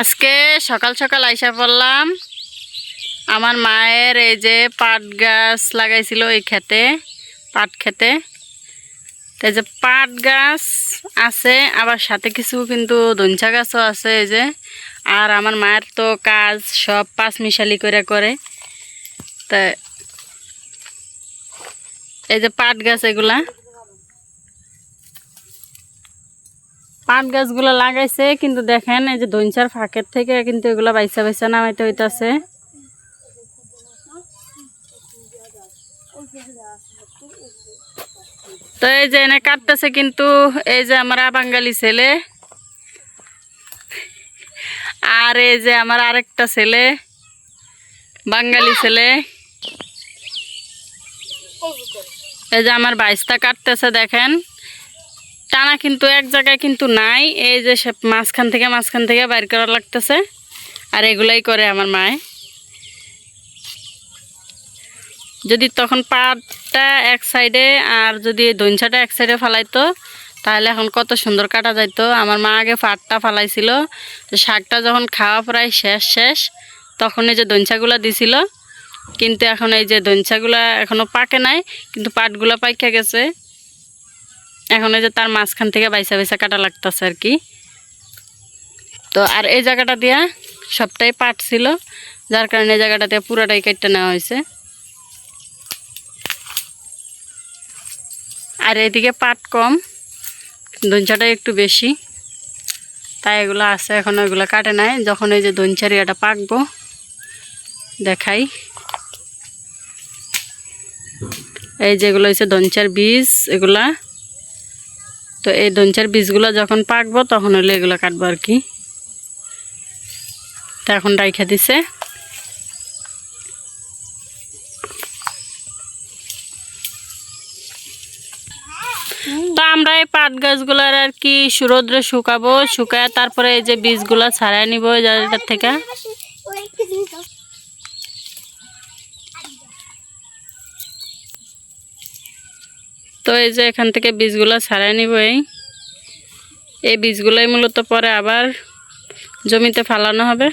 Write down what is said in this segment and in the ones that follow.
আজকে সকাল সকাল আইসা পড়লাম। আমার মায়ের এই যে পাট গাছ লাগাইছিল এই খেতে পাট খেতে এই যে পাট গাছ আছে, আবার সাথে কিছু কিন্তু ধনচা গাছও আছে এই যে। আর আমার মায়ের তো কাজ সব পাঁচ মিশালি করে করে। তা এই যে পাট গাছ এগুলা। পাট গাছগুলো লাগাইছে, কিন্তু দেখেন এই যে ধনচার ফাঁকের থেকে কিন্তু এগুলো বাইসা বাইসা নামাইতে হইতাছে। তো এই যে এনে কাটতেছে কিন্তু এই যে আমার বাঙালি ছেলে, আর এই যে আমার আরেকটা ছেলে, বাঙালি ছেলে। এই যে আমার বাইশটা কাটতেছে, দেখেন। টানা কিন্তু এক জায়গায় কিন্তু নাই। এই যে সে মাঝখান থেকে মাঝখান থেকে বাইর করা লাগতেছে। আর এগুলাই করে আমার মায়। যদি তখন পাটটা এক সাইডে আর যদি দইনছাটা এক সাইডে ফালাইতো, তাহলে এখন কত সুন্দর কাটা যাইতো। আমার মা আগে পাটটা ফালাইছিল। শাকটা যখন খাওয়া প্রায় শেষ শেষ, তখন এই যে দইনছাগুলো দিছিল। কিন্তু এখন এই যে দইনছাগুলা এখনও পাকে নাই, কিন্তু পাটগুলো পাইকা গেছে। এখন এই যে তার মাঝখান থেকে বাইসা বাইসা কাটা লাগতেছে আর কি। তো আর এই জায়গাটা দিয়া সবটাই পাট ছিল, যার কারণে এই জায়গাটা দিয়ে পুরোটাই কেটে নেওয়া হয়েছে। আর এদিকে পাট কম দঞ্চাটা একটু বেশি। তাই এগুলো আছে, এখন ওইগুলো কাটে নাই। যখন এই যে দঞ্চার এটা পাকবো, দেখাই। এই যেগুলো হচ্ছে দঞ্চার বীজ, এগুলা তো এই দঞ্চার বীজগুলো যখন পাকবো, তখন হলে এগুলো কাটবো আর কি। তো এখন রাইখা দিছে। তো আমরা এই পাট গাছগুলার আর কি সুরদ্রে শুকাবো, শুকায় তারপরে এই যে বীজগুলা ছাড়াই নিব জায়গাটার থেকে। তো এই যে এখান থেকে বীজগুলো ছাড়াই নিব এই। এই বীজগুলোই মূলত পরে আবার জমিতে ফালানো হবে।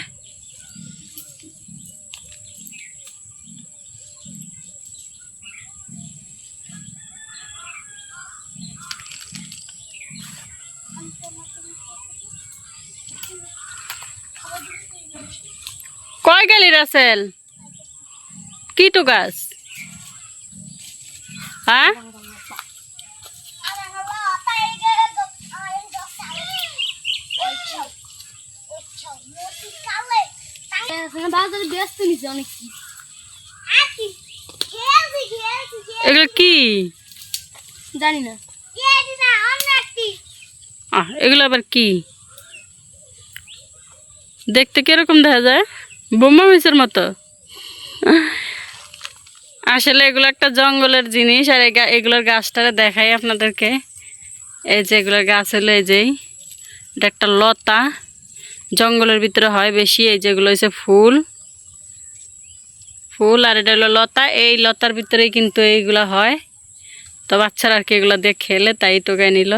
কয় গেলি রাসেল? কি টু গাছ? হ্যাঁ? বাজারে ব্যস্ত নিছে অনেক কি এগুলো কি? জানি না এগুলো আবার কি? দেখতে কীরকম দেখা যায়? বোমা মিসের মতো। আসলে এগুলো একটা জঙ্গলের জিনিস আর এগুলোর গাছটারে দেখাই আপনাদেরকে। এই যে এগুলোর গাছ হলো এই যেই এটা একটা লতা। জঙ্গলের ভিতরে হয় বেশি, এই যেগুলো হচ্ছে ফুল। ফুল আর এটা হলো লতা, এই লতার ভিতরেই কিন্তু এইগুলা হয়। তো বাচ্চারা আর কি এগুলো দিয়ে খেলে, তাই টোকাই নিল।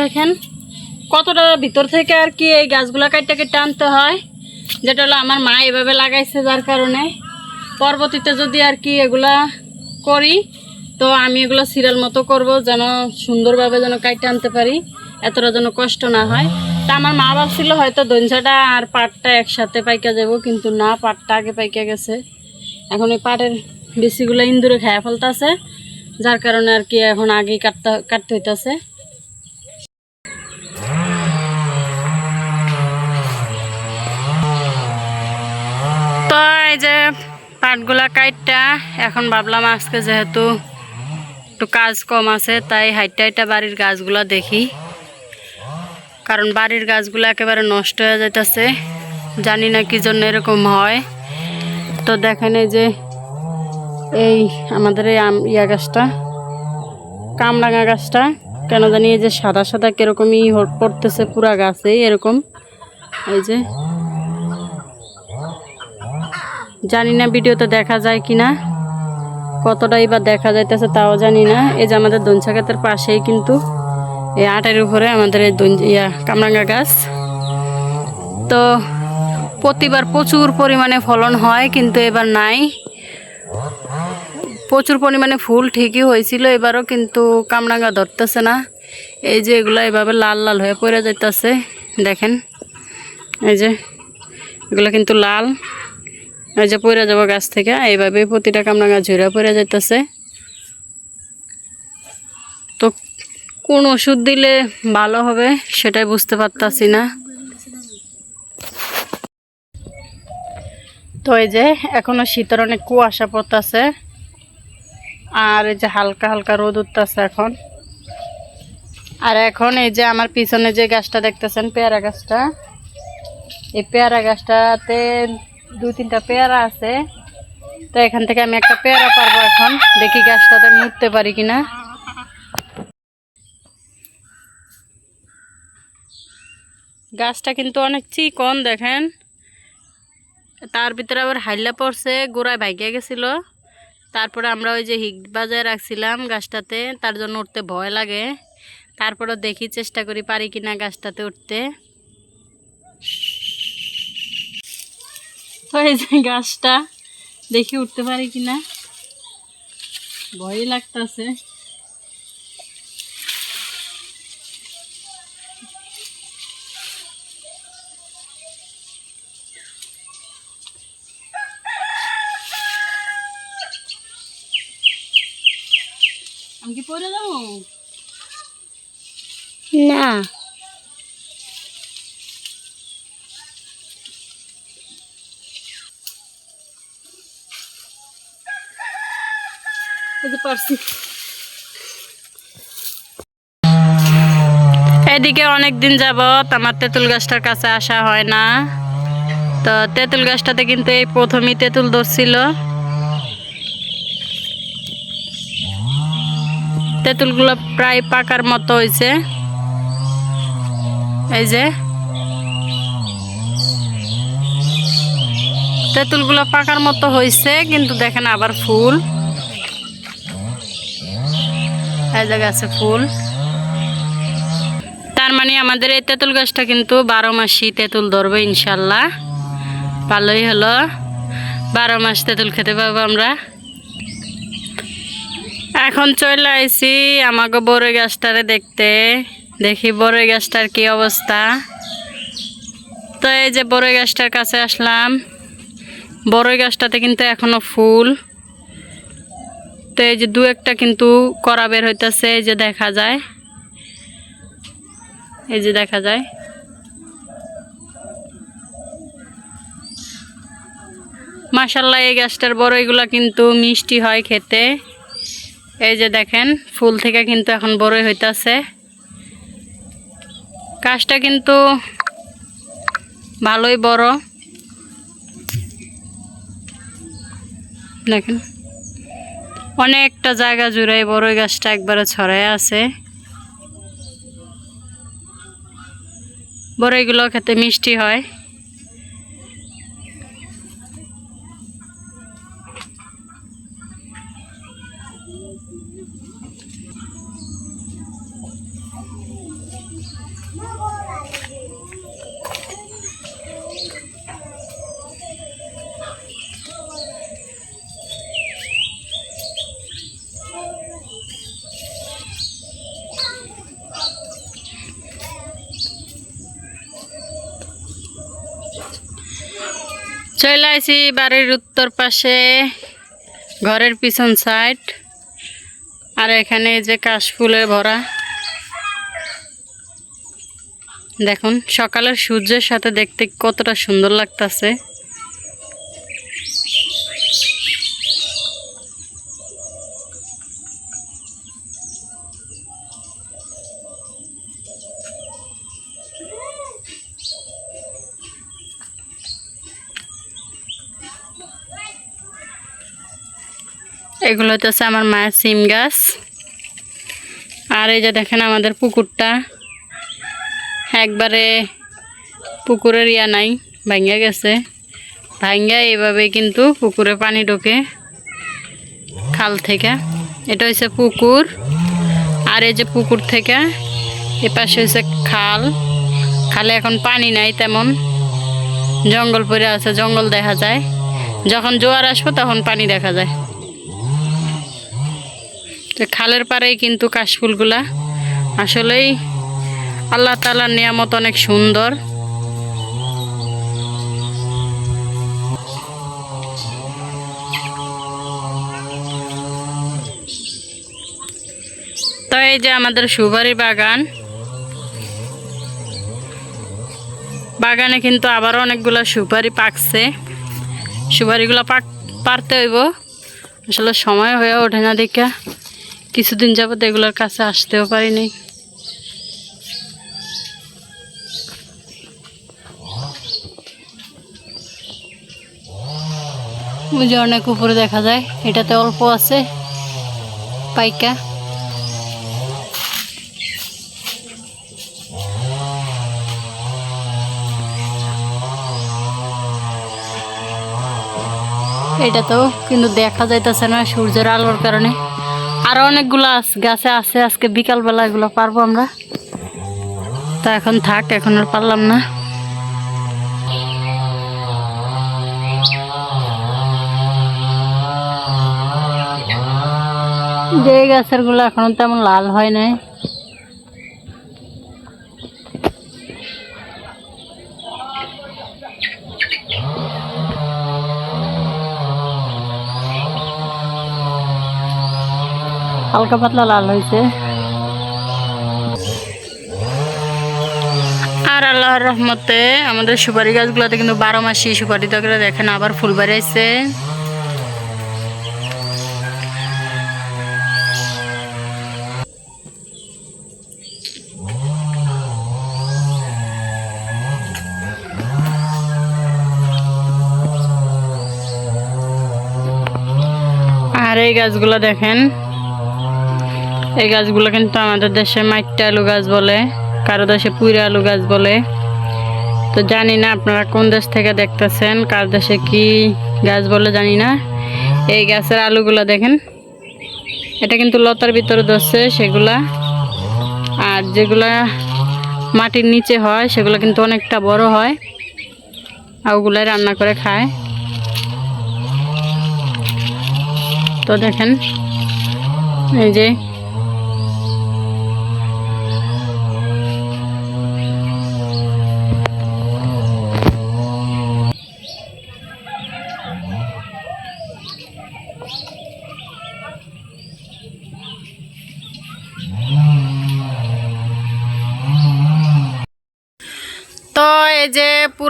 দেখেন, কতটা ভিতর থেকে আর কি এই গাছগুলা কাটতে কেটে আনতে হয়। যেটা হলো আমার মা এভাবে লাগাইছে যার কারণে। পরবর্তীতে যদি আর কি এগুলা করি, তো আমি এগুলো সিরিয়াল মতো করব যেন সুন্দরভাবে যেন কাটতে আনতে পারি, এতটা যেন কষ্ট না হয়। তা আমার মা ভাবছিল হয়তো দঞ্জাটা আর পাটটা একসাথে পাইকা যাব, কিন্তু না, পাটটা আগে পাইকা গেছে। এখন এই পাটের বেশিগুলো ইন্দুরে খায়া ফেলতেছে, যার কারণে আর কি এখন আগেই কাটতে কাটতে হইতাছে। তো এই যে পাটগুলা কাইটটা, এখন ভাবলাম আজকে যেহেতু একটু কাজ কম আছে, তাই হাইটা হাইটা বাড়ির গাছগুলা দেখি। কারণ বাড়ির গাছগুলো একেবারে নষ্ট হয়ে যাইতেছে, জানি না কি জন্য এরকম হয়। তো দেখেন এই যে এই আমাদের এই ইয়া গাছটা, কামরাঙা গাছটা, কেন জানি এই যে সাদা সাদা কীরকমই পড়তেছে পুরা গাছে এরকম। এই যে জানি না ভিডিওতে দেখা যায় কি না কতটাই বা দেখা যাইতেছে তাও জানি না। এই যে আমাদের গাতের পাশেই কিন্তু এই আটের উপরে আমাদের এই ইয়া, কামরাঙ্গা গাছ। তো প্রতিবার প্রচুর পরিমাণে ফলন হয়, কিন্তু এবার নাই। প্রচুর পরিমাণে ফুল ঠিকই হয়েছিল, এবারও কিন্তু কামরাঙ্গা ধরতেছে না। এই যে এগুলো এভাবে লাল লাল হয়ে পড়ে যাইতেছে, দেখেন। এই যে, এগুলো কিন্তু লাল। যে পড়ে যাব গাছ থেকে এইভাবে প্রতিটা কামরাঙ্গা ঝুড়ে পড়ে যাইতেছে। তো কোন ওষুধ দিলে ভালো হবে সেটাই বুঝতে পারতাছি না। তো এই যে এখনও শীতের অনেক কুয়াশা পড়তেছে, আর এই যে হালকা হালকা রোদ উঠতেছে এখন। আর এখন এই যে আমার পিছনে যে গাছটা দেখতেছেন, পেয়ারা গাছটা, এই পেয়ারা গাছটাতে দুই তিনটা পেয়ারা আছে। তো এখান থেকে আমি একটা পেয়ারা পারব এখন। দেখি গাছটাতে উঠতে পারি কিনা। গাছটা কিন্তু অনেক চিকন, দেখেন। তার ভিতরে আবার হাইলা পড়ছে, গোড়ায় ভাইগিয়া গেছিল। তারপরে আমরা ওই যে হিট বাজায় রাখছিলাম গাছটাতে, তার জন্য উঠতে ভয় লাগে। তারপরে দেখি চেষ্টা করি পারি কিনা গাছটাতে উঠতে। তো এই যে গাছটা। দেখি উঠতে পারি কিনা? ভয়ই লাগতেছে। আমি কি পরে যাব? না। পারছি। এদিকে অনেক দিন যাবত আমার তেঁতুল গাছটার কাছে আসা হয় না। তো তেঁতুল গাছটাতে কিন্তু এই প্রথমই তেঁতুল ধরছিল। তেঁতুলগুলো প্রায় পাকার মতো হয়েছে। এই যে। তেঁতুলগুলো পাকার মতো হয়েছে, কিন্তু দেখেন আবার ফুল। এই যে গাছে ফুল। তার মানে আমাদের এই তেঁতুল গাছটা কিন্তু বারো মাসই তেঁতুল ধরবে, ইনশাল্লাহ। ভালোই হলো। বারো মাস তেঁতুল খেতে পাবো আমরা। এখন চলে আইছি আমাকে বড়ই গাছটারে দেখতে। দেখি বড়ই গাছটার কি অবস্থা। তো এই যে বড়ই গাছটার কাছে আসলাম। বড়ই গাছটাতে কিন্তু এখনও ফুল। তো এই যে দু একটা কিন্তু করা বের হইতেছে, এই যে দেখা যায়। এই যে দেখা যায়। মাসাল্লাহ এই গাছটার বড়ইগুলা কিন্তু মিষ্টি হয় খেতে। এই যে দেখেন, ফুল থেকে কিন্তু এখন বড়ই হইতাছে। গাছটা কিন্তু ভালোই বড়। দেখেন। অনেকটা জায়গা জুড়ে বড়ই গাছটা একবারে ছড়ায় আছে। বড়ইগুলো খেতে মিষ্টি হয়। চলে বাড়ির উত্তর পাশে, ঘরের পিছন সাইড আর এখানে যে কাশফুলে ভরা। দেখুন, সকালের সূর্যের সাথে দেখতে কতটা সুন্দর লাগতাছে। এগুলো হচ্ছে আমার মায়ের সিম গাছ। আর এই যে দেখেন আমাদের পুকুরটা। একবারে পুকুরের ইয়া নাই, ভাঙ্গা গেছে। ভাঙ্গা এইভাবে কিন্তু পুকুরে পানি ঢোকে খাল থেকে। এটা হচ্ছে পুকুর। আর এই যে পুকুর থেকে এ পাশে হচ্ছে খাল। খালে এখন পানি নাই তেমন। জঙ্গল পড়ে আছে, জঙ্গল দেখা যায়। যখন জোয়ার আসব তখন পানি দেখা যায়। তো খালের পাড়েই কিন্তু কাশফুলগুলা। আসলেই আল্লাহ তালার নিয়ামত অনেক সুন্দর। তো এই যে আমাদের সুপারি বাগান। বাগানে কিন্তু আবারও অনেকগুলো সুপারি পাকছে। সুপারিগুলো পাক পারতে হইব। আসলে সময় হয়ে ওঠে না দেখে। কিছুদিন যাবত এগুলোর কাছে আসতেও পারিনি। অনেক উপরে দেখা যায়, এটাতে অল্প আছে পাইকা। এটা তো কিন্তু দেখা যাইতেছে না সূর্যের আলোর কারণে। আরও অনেকগুলো গাছে আছে, আজকে বিকালবেলা এগুলো পারব আমরা। তা এখন থাক, এখন আর পারলাম না। যে গাছেরগুলো এখনও তেমন লাল হয় নাই। হালকা পাতলা লাল হয়েছে। আর আল্লাহর রহমতে আমাদের সুপারি গাছগুলোতে কিন্তু বারো মাসি সুপারি তকরে দেখেন, আবার ফুল বেড়াইছে আর এই গাছগুলো দেখেন এই গাছগুলো কিন্তু আমাদের দেশে মাইট্টা আলু গাছ বলে, কারও দেশে পুইরা আলু গাছ বলে। তো জানি না আপনারা কোন দেশ থেকে দেখতেছেন, কার দেশে কি গাছ বলে জানি না। এই গাছের আলুগুলো দেখেন, এটা কিন্তু লতার ভিতরে ধরছে সেগুলা। আর যেগুলা মাটির নিচে হয়, সেগুলো কিন্তু অনেকটা বড় হয়, আর ওগুলাই রান্না করে খায়। তো দেখেন, এই যে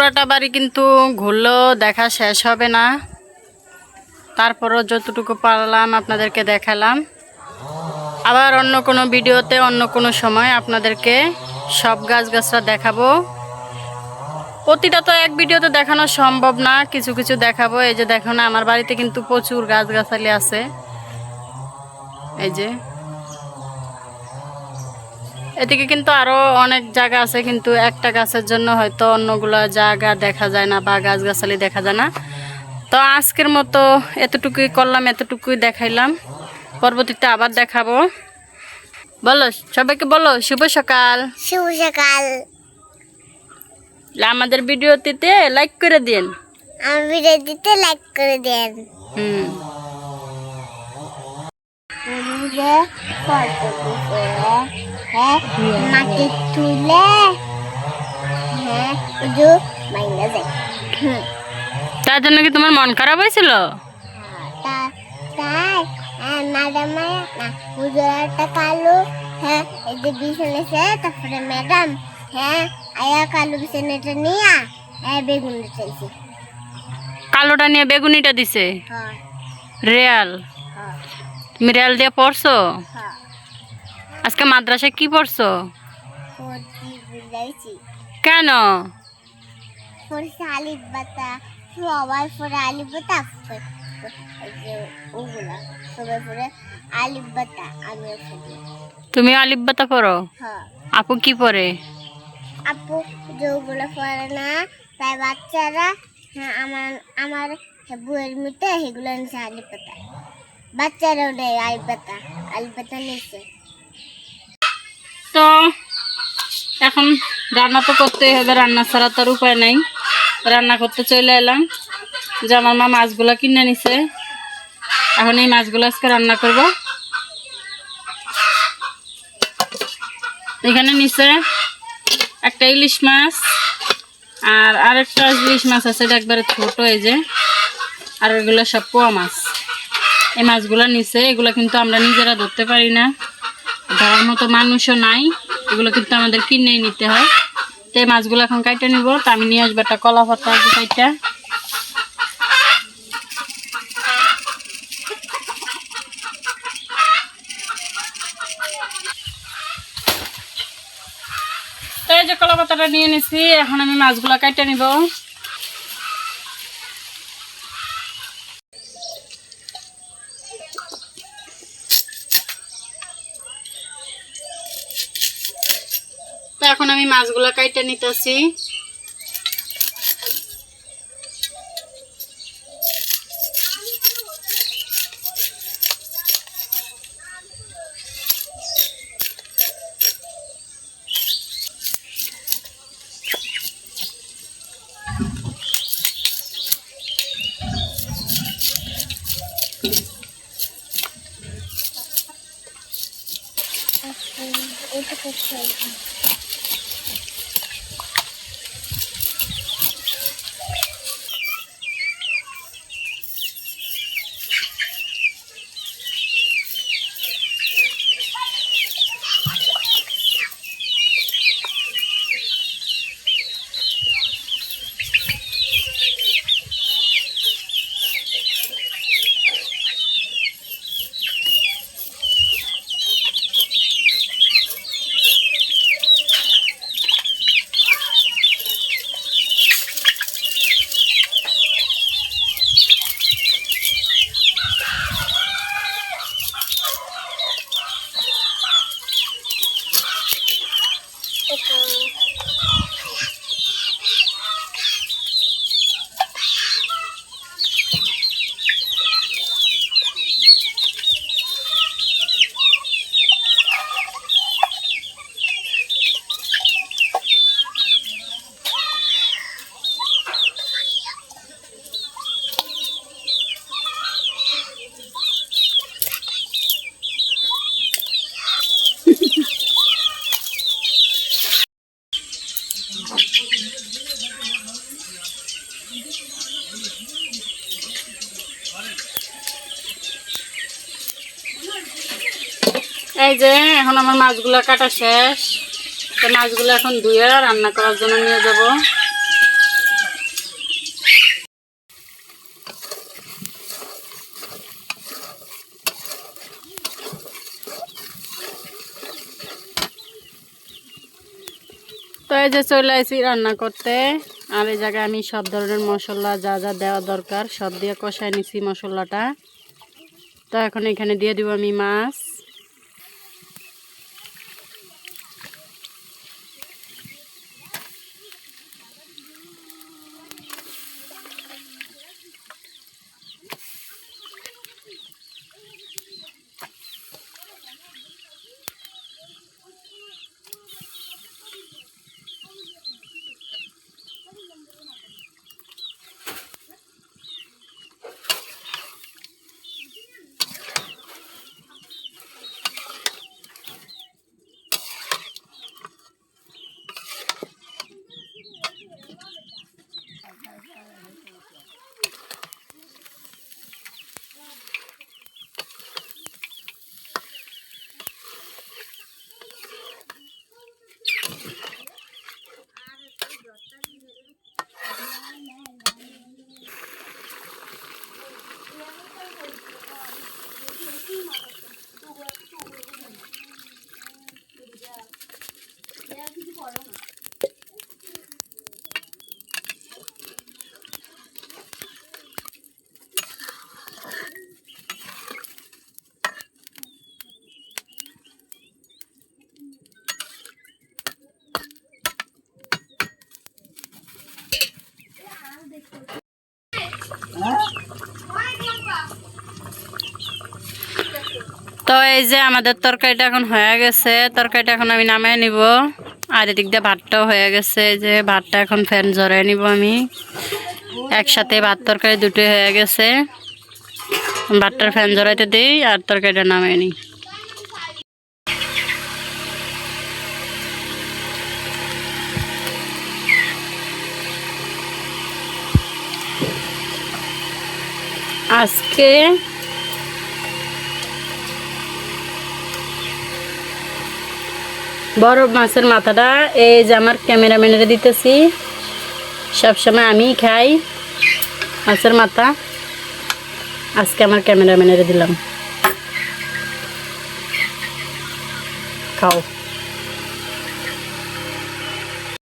পুরাটা বাড়ি কিন্তু ঘুরলেও দেখা শেষ হবে না। তারপরও যতটুকু পারলাম আপনাদেরকে দেখালাম। আবার অন্য কোনো ভিডিওতে, অন্য কোনো সময় আপনাদেরকে সব গাছ গাছরা দেখাবো। প্রতিটা তো এক ভিডিওতে দেখানো সম্ভব না, কিছু কিছু দেখাবো। এই যে দেখো না আমার বাড়িতে কিন্তু প্রচুর গাছ গাছালি আছে। এই যে এদিকে কিন্তু আরও অনেক জায়গা আছে কিন্তু একটা গাছের জন্য হয়তো অন্যগুলো জায়গা দেখা যায় না বা গাছ গাছালি দেখা যায় না। তো আজকের মতো এতটুকুই করলাম এতটুকুই দেখাইলাম। পরবর্তীতে আবার দেখাবো। বলো সবাইকে বলো শুভ সকাল। শুভ সকাল। আমাদের ভিডিওটিতে লাইক করে দিন। আমার ভিডিও দিতে লাইক করে দেন। হুম। হ্যাঁ মাটি তুলে হ্যাঁ ওজু মাইনা তার জন্য কি তোমার মন খারাপ হয়েছিল? তাই হ্যাঁ ম্যাডাম না উজোটা কালো হ্যাঁ এই যে বিছানেছে তারপরে ম্যাডাম হ্যাঁ আয়া কালো বিছানাটা নিয়ে হ্যাঁ বেগুন চাইছি। কালোটা নিয়ে বেগুনিটা দিছে? হ্যাঁ। রেয়াল? হ্যাঁ। তুমি রেয়াল দিয়ে পড়ছো হ্যাঁ। আজকে মাদ্রাসায় কি পড়ছো? কেন? সবাই ওগুলা সবাই পরে আলিফ বাতা তুমি আলিব্বাতা পড়ো? হ্যাঁ। আপু কি পড়ে? আপু যেগুলো পড়ে না তাই বাচ্চারা হ্যাঁ আমার আমার বইয়ের মধ্যে সেগুলো নিচে আলিফ পাতা বাচ্চারাও নেই আলিফ পাতা আলিফ পাতা নিচে তো এখন রান্না তো করতেই হবে, রান্না ছাড়া তার উপায় নাই। রান্না করতে চলে এলাম, যে আমার মা মাছগুলা কিনে নিছে। এখন এই মাছগুলো আজকে রান্না করব। এখানে নিচে একটা ইলিশ মাছ আর আরেকটা ইলিশ মাছ আছে, এটা একবারে ছোট এই যে, আর এগুলো সব পোয়া মাছ। এই মাছগুলো নিচে এগুলো কিন্তু আমরা নিজেরা ধরতে পারি না। ধরার মতো মানুষও নাই। এগুলো কিন্তু আমাদের কিনেই নিতে হয়। তো এই মাছগুলো এখন কাইটে নিব। তো আমি নিয়ে আসব একটা কলা পাতা কাইটা। তো এই যে কলা পাতাটা নিয়ে নিছি। এখন আমি মাছগুলো কাইটে নিব। আমি মাছগুলা কাইটে নিতেছি এটা করতে হবে। এই যে এখন আমার মাছগুলো কাটা শেষ। তো মাছগুলো এখন ধুয়ে রান্না করার জন্য নিয়ে যাব। তো এই যে চলে আসি রান্না করতে। আর এই জায়গায় আমি সব ধরনের মশলা যা যা দেওয়া দরকার সব দিয়ে কষায় নিছি মশলাটা। তো এখন এখানে দিয়ে দিব আমি মাছ। তো এই যে আমাদের তরকারিটা এখন হয়ে গেছে, তরকারিটা এখন আমি নামিয়ে নিব। আর এদিক দিয়ে ভাতটাও হয়ে গেছে যে ভাতটা এখন ফ্যান জড়াই নিব আমি। একসাথে ভাত তরকারি দুটোই হয়ে গেছে। ভাতটার ফ্যান জড়াইতে দিই আর তরকারিটা নামিয়ে নিই। আজকে বড় মাছের মাথাটা, এই যে আমার ক্যামেরাম্যানের দিতেছি। সবসময় আমি খাই মাছের মাথা। আজকে আমার ক্যামেরাম্যানের দিলাম। খাও।